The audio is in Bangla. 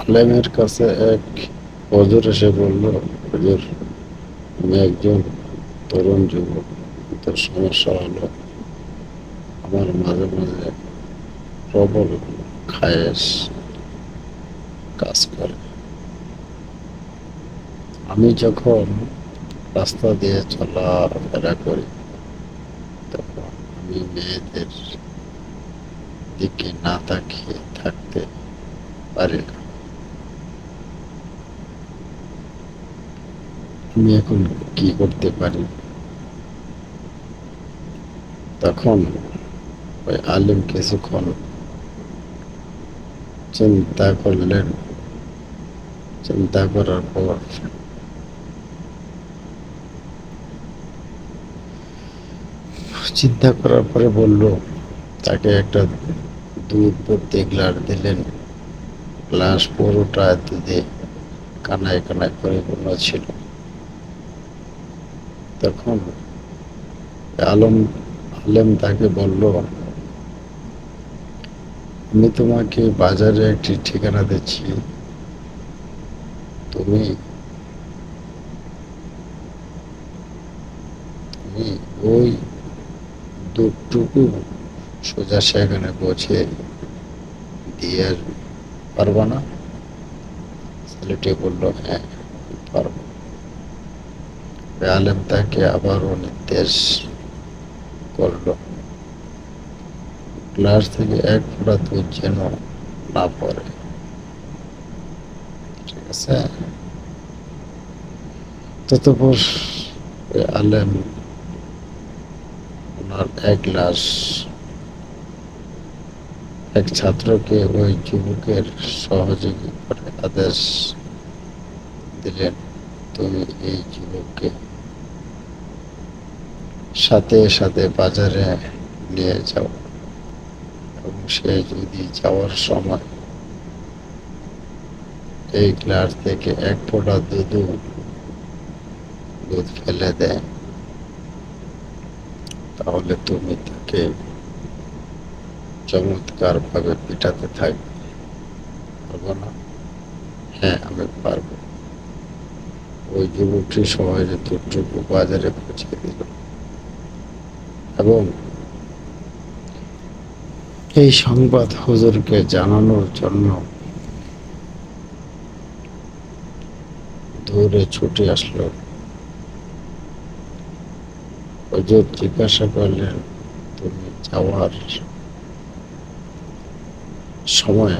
আলেমের কাছে এক হজুর এসে বলল, হজুর, আমি একজন তরুণ যুবক তো সমস্যা হলো? আমার মাঝে মাঝে প্রবল খায়েশ কাজ করে। আমি যখন রাস্তা দিয়ে চলাফেরা করি, তখন আমি মেয়েদের দিকে না তাকিয়ে থাকতে পারি না। আমি এখন কি করতে পারি? তখন ওই আলিম কিছুক্ষণ চিন্তা করলেন, চিন্তা করার পর চিন্তা করার পরে বলল, তাকে একটা দুধ ভর্তি গ্লাস দিলেন। গ্লাস পুরোটা দুধে কানায় কানায় পরিপূর্ণ ছিল। তখন আলম, আলেম তাকে বলল, আমি তোমাকে বাজারে একটি ঠিকানা দিচ্ছি তুমি তুমি ওই দুটুকু সোজা সেখানে পৌঁছে দিয়ে। পারবা না ছেলেটি বলল হ্যাঁ পারব আলেম তাকে আবারও নির্দেশ করল। গ্লাস থেকে এক ফোঁটা দুধ যেন না পড়ে। ঠিক আছে? ততপর আলেম ওনার এক গ্লাস এক ছাত্রকে ওই যুবকের সহযোগী করে আদেশ দিলেন, তুমি এই যুবককে সাথে সাথে বাজারে নিয়ে যাও। এবং সে যদি যাওয়ার সময় এই গ্লাস থেকে এক ফোঁটা দুধ দুধ ফেলে দেয়, তাহলে তুমি তাকে চমৎকার ভাবে পিটাতে থাকবে। পারব না? হ্যাঁ আমি পারব। ওই যুবকটি সহজে দুটুকু বাজারে পৌঁছে দিল। এবং এই সংবাদ হুজুরকে জানানোর জন্য দূরে ছুটে আসলো। হুজুর জিজ্ঞাসা করলেন, তুমি যাওয়ার সময়